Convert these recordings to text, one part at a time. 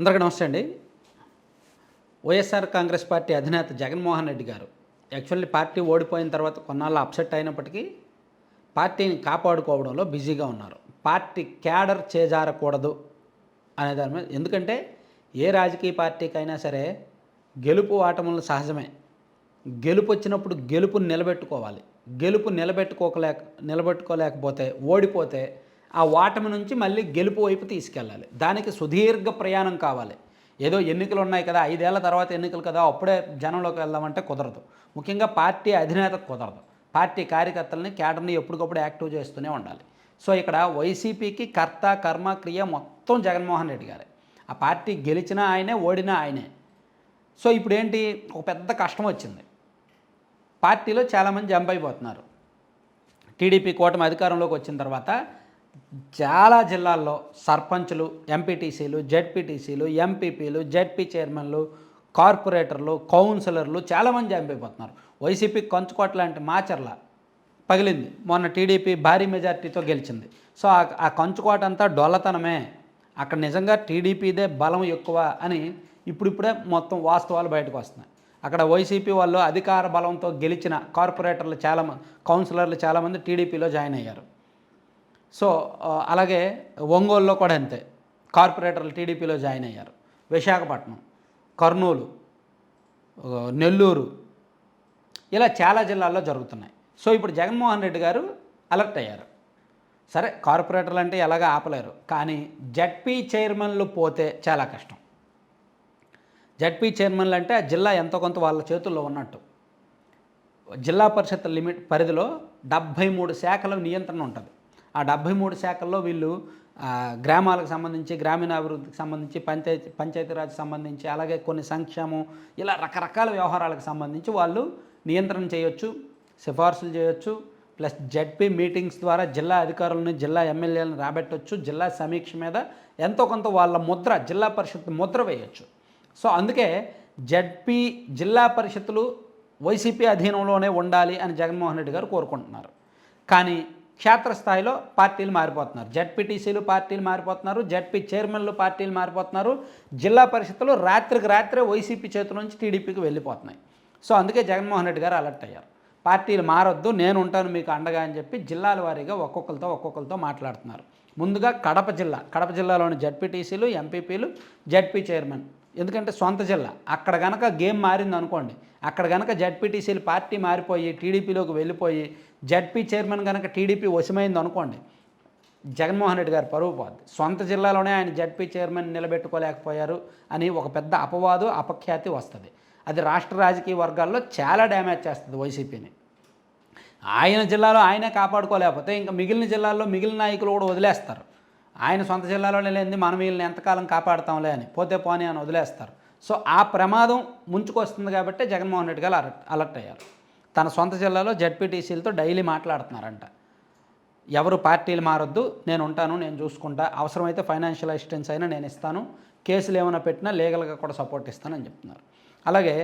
అందరికీ నమస్తే అండి. వైఎస్ఆర్ కాంగ్రెస్ పార్టీ అధినేత జగన్మోహన్ రెడ్డి గారు యాక్చువల్లీ పార్టీ ఓడిపోయిన తర్వాత కొన్నాళ్ళు అప్సెట్ అయినప్పటికీ పార్టీని కాపాడుకోవడంలో బిజీగా ఉన్నారు. పార్టీ క్యాడర్ చేజారకూడదు అనే దాని మీద ఎందుకంటే ఏ రాజకీయ పార్టీకైనా సరే గెలుపు ఆటములు సహజమే. గెలుపు వచ్చినప్పుడు గెలుపుని నిలబెట్టుకోవాలి. గెలుపు నిలబెట్టుకోకలేక నిలబెట్టుకోలేకపోతే ఓడిపోతే ఆ ఓటమి నుంచి మళ్ళీ గెలుపు వైపు తీసుకెళ్ళాలి. దానికి సుదీర్ఘ ప్రయాణం కావాలి. ఏదో ఎన్నికలు ఉన్నాయి కదా ఐదేళ్ళ తర్వాత ఎన్నికలు కదా అప్పుడే జనంలోకి వెళ్దామంటే కుదరదు. ముఖ్యంగా పార్టీ అధినేత కుదరదు. పార్టీ కార్యకర్తలని కేటర్ని ఎప్పటికప్పుడు యాక్టివ్ చేస్తూనే ఉండాలి. సో ఇక్కడ వైసీపీకి కర్త కర్మ క్రియ మొత్తం జగన్మోహన్ రెడ్డి గారే. ఆ పార్టీ గెలిచినా ఆయనే ఓడినా ఆయనే. సో ఇప్పుడు ఏంటి ఒక పెద్ద కష్టం వచ్చింది. పార్టీలో చాలామంది జంప్ అయిపోతున్నారు. టీడీపీ కూటమి అధికారంలోకి వచ్చిన తర్వాత చాలా జిల్లాల్లో సర్పంచ్లు ఎంపీటీసీలు జెడ్పీటీసీలు ఎంపీపీలు జెడ్పీ చైర్మన్లు కార్పొరేటర్లు కౌన్సిలర్లు చాలామంది జంప్ అయిపోతున్నారు వైసీపీ కొంచుకోట లాంటి మాచర్ల పగిలింది. మొన్న టీడీపీ భారీ మెజార్టీతో గెలిచింది. సో ఆ- ఆ కంచుకోట అంతా డొల్లతనమే. అక్కడ నిజంగా టీడీపీదే బలం ఎక్కువ అని ఇప్పుడిప్పుడే మొత్తం వాస్తవాలు బయటకు వస్తున్నాయి. అక్కడ వైసీపీ వాళ్ళు అధికార బలంతో గెలిచిన కార్పొరేటర్లు చాలా కౌన్సిలర్లు చాలామంది టీడీపీలో జాయిన్ అయ్యారు. సో అలాగే ఒంగోలులో కూడా అంతే. కార్పొరేటర్లు టీడీపీలో జాయిన్ అయ్యారు. విశాఖపట్నం కర్నూలు నెల్లూరు ఇలా చాలా జిల్లాల్లో జరుగుతున్నాయి. సో ఇప్పుడు జగన్మోహన్ రెడ్డి గారు అలర్ట్ అయ్యారు. సరే కార్పొరేటర్లు అంటే ఎలాగ ఆపలేరు కానీ జడ్పీ చైర్మన్లు పోతే చాలా కష్టం. జడ్పీ చైర్మన్లు అంటే ఆ జిల్లా ఎంతో కొంత వాళ్ళ చేతుల్లో ఉన్నట్టు. జిల్లా పరిషత్ లిమిట్ పరిధిలో డెబ్భై మూడు శాఖల నియంత్రణ ఉంటుంది. ఆ డెబ్భై మూడు శాఖల్లో వీళ్ళు గ్రామాలకు సంబంధించి గ్రామీణాభివృద్ధికి సంబంధించి పంచాయతీ పంచాయతీరాజ్ సంబంధించి అలాగే కొన్ని సంక్షేమం ఇలా రకరకాల వ్యవహారాలకు సంబంధించి వాళ్ళు నియంత్రణ చేయొచ్చు సిఫార్సులు చేయొచ్చు ప్లస్ జడ్పీ మీటింగ్స్ ద్వారా జిల్లా అధికారులను జిల్లా ఎమ్మెల్యేలను రాబెట్టవచ్చు జిల్లా సమీక్ష మీద ఎంతో కొంత వాళ్ళ ముద్ర జిల్లా పరిషత్ ముద్ర వేయొచ్చు. సో అందుకే జడ్పీ జిల్లా పరిషత్తులు వైసీపీ అధీనంలోనే ఉండాలి అని జగన్మోహన్ రెడ్డి గారు కోరుకుంటున్నారు. కానీ క్షేత్రస్థాయిలో పార్టీలు మారిపోతున్నారు. జడ్పీటీసీలు పార్టీలు మారిపోతున్నారు. జడ్పీ చైర్మన్లు పార్టీలు మారిపోతున్నారు. జిల్లా పరిషత్తులు రాత్రికి రాత్రే వైసీపీ చేతుల నుంచి టీడీపీకి వెళ్ళిపోతున్నాయి. సో అందుకే జగన్మోహన్ రెడ్డి గారు అలర్ట్ అయ్యారు. పార్టీలు మారొద్దు నేను ఉంటాను మీకు అండగా అని చెప్పి జిల్లాల వారీగా ఒక్కొక్కరితో ఒక్కొక్కరితో మాట్లాడుతున్నారు. ముందుగా కడప జిల్లా కడప జిల్లాలోని జడ్పీటీసీలు ఎంపీపీలు జడ్పీ చైర్మన్ ఎందుకంటే సొంత జిల్లా అక్కడ కనుక గేమ్ మారింది అనుకోండి అక్కడ కనుక జడ్పీటీసీలు పార్టీ మారిపోయి టీడీపీలోకి వెళ్ళిపోయి జడ్పీ చైర్మన్ కనుక టీడీపీ వశమైంది అనుకోండి జగన్మోహన్ రెడ్డి గారు పరువు పోద్ది. సొంత జిల్లాలోనే ఆయన జడ్పీ చైర్మన్ నిలబెట్టుకోలేకపోయారు అని ఒక పెద్ద అపవాదు అపఖ్యాతి వస్తుంది. అది రాష్ట్ర రాజకీయ వర్గాల్లో చాలా డ్యామేజ్ చేస్తుంది వైసీపీని. ఆయన జిల్లాలో ఆయనే కాపాడుకోలేకపోతే ఇంకా మిగిలిన జిల్లాల్లో మిగిలిన నాయకులు కూడా వదిలేస్తారు. ఆయన సొంత జిల్లాలోనే లేనిది మనం వీళ్ళని ఎంతకాలం కాపాడుతాంలే అని. పోతే పోనీ అని వదిలేస్తారు. సో ఆ ప్రమాదం ముంచుకొస్తుంది కాబట్టి జగన్మోహన్ రెడ్డి గారు అలర్ట్ అలర్ట్ అయ్యారు. తన సొంత జిల్లాలో జడ్పీటీసీలతో డైలీ మాట్లాడుతున్నారంట. ఎవరు పార్టీలు మారొద్దు నేను ఉంటాను నేను చూసుకుంటా అవసరమైతే ఫైనాన్షియల్ అసిస్టెన్స్ అయినా నేను ఇస్తాను కేసులు ఏమైనా పెట్టినా లీగల్గా కూడా సపోర్ట్ ఇస్తానని చెప్తున్నారు. అలాగే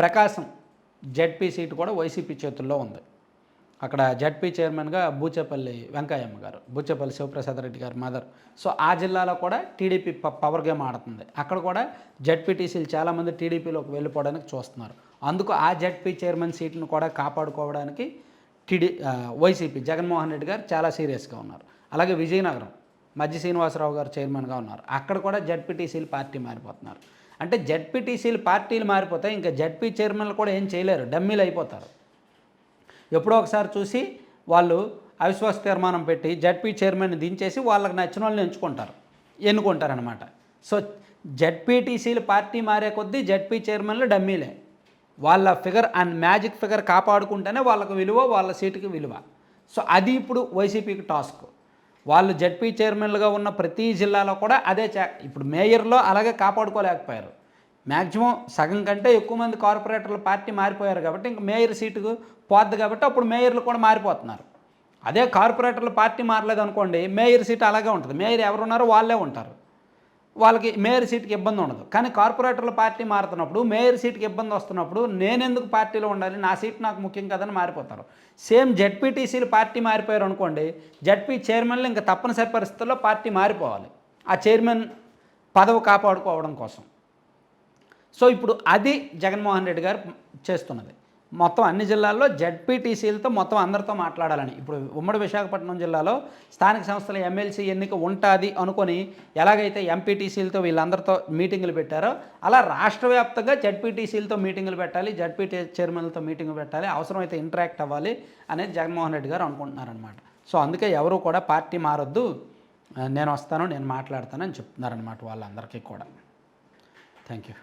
ప్రకాశం జడ్పీ సీటు కూడా వైసీపీ చేతుల్లో ఉంది. అక్కడ జడ్పీ చైర్మన్గా బూచేపల్లి వెంకయ్యమ్మ గారు బూచేపల్లి శివప్రసాద్ రెడ్డి గారి మదర్. సో ఆ జిల్లాలో కూడా టీడీపీ ప- పవర్ గేమ్ ఆడుతుంది. అక్కడ కూడా జడ్పీటీసీలు చాలామంది టీడీపీలోకి వెళ్ళిపోవడానికి చూస్తున్నారు. అందుకు ఆ జడ్పీ చైర్మన్ సీట్ను కూడా కాపాడుకోవడానికి టీడీ వైసీపీ జగన్మోహన్ రెడ్డి గారు చాలా సీరియస్గా ఉన్నారు. అలాగే విజయనగరం మధ్య శ్రీనివాసరావు గారు చైర్మన్గా ఉన్నారు. అక్కడ కూడా జడ్పీటీసీలు పార్టీ మారిపోతున్నారు. అంటే జడ్పీటీసీలు పార్టీలు మారిపోతే ఇంకా జడ్పీ చైర్మన్లు కూడా ఏం చేయలేరు. డమ్మీలు అయిపోతారు. ఎప్పుడో ఒకసారి చూసి వాళ్ళు అవిశ్వాస తీర్మానం పెట్టి జడ్పీ చైర్మన్ దించేసి వాళ్ళకి నచ్చిన వాళ్ళని ఎంచుకుంటారు ఎన్నుకుంటారనమాట సో జడ్పీటీసీలు పార్టీ మారే కొద్దీ జడ్పీ చైర్మన్లు డమ్మీలే. వాళ్ళ ఫిగర్ అండ్ మ్యాజిక్ ఫిగర్ కాపాడుకుంటేనే వాళ్ళకు విలువ వాళ్ళ సీటుకి విలువ. సో అది ఇప్పుడు వైసీపీకి టాస్క్. వాళ్ళు జడ్పీ చైర్మన్లుగా ఉన్న ప్రతి జిల్లాలో కూడా అదే చే ఇప్పుడు మేయర్లో అలాగే కాపాడుకోలేకపోయారు. మ్యాక్సిమం సగం కంటే ఎక్కువ మంది కార్పొరేటర్లు పార్టీ మారిపోయారు కాబట్టి ఇంక మేయర్ సీటుకు పోద్ది కాబట్టి అప్పుడు మేయర్లు కూడా మారిపోతున్నారు. అదే కార్పొరేటర్లు పార్టీ మారలేదు అనుకోండి మేయర్ సీట్ అలాగే ఉంటుంది. మేయర్ ఎవరున్నారో వాళ్ళే ఉంటారు. వాళ్ళకి మేయర్ సీట్కి ఇబ్బంది ఉండదు. కానీ కార్పొరేటర్ల పార్టీ మారుతున్నప్పుడు మేయర్ సీట్కి ఇబ్బంది వస్తున్నప్పుడు నేనెందుకు పార్టీలో ఉండాలి? నా సీట్ నాకు ముఖ్యం కదని మారిపోతారు. సేమ్ జడ్పీటీసీలు పార్టీ మారిపోయారు అనుకోండి జడ్పీ చైర్మన్లు ఇంకా తప్పనిసరి పరిస్థితుల్లో పార్టీ మారిపోవాలి. ఆ చైర్మన్ పదవి కాపాడుకోవడం కోసం. సో ఇప్పుడు అది జగన్మోహన్ రెడ్డి గారు చేస్తున్నది. మొత్తం అన్ని జిల్లాల్లో జడ్పీటీసీలతో మొత్తం అందరితో మాట్లాడాలని. ఇప్పుడు ఉమ్మడి విశాఖపట్నం జిల్లాలో స్థానిక సంస్థల ఎమ్మెల్సీ ఎన్నిక ఉంటుంది అనుకొని ఎలాగైతే ఎంపీటీసీలతో వీళ్ళందరితో మీటింగులు పెట్టారో అలా రాష్ట్ర వ్యాప్తంగా జడ్పీటీసీలతో మీటింగులు పెట్టాలి జడ్పీటీ చైర్మన్లతో మీటింగ్ పెట్టాలి అవసరమైతే ఇంటరాక్ట్ అవ్వాలి అనేది జగన్మోహన్ రెడ్డి గారు అనుకుంటున్నారనమాట సో అందుకే ఎవరు కూడా పార్టీ మారొద్దు నేను వస్తాను నేను మాట్లాడతానని చెప్తున్నారనమాట వాళ్ళందరికీ కూడా. Thank you.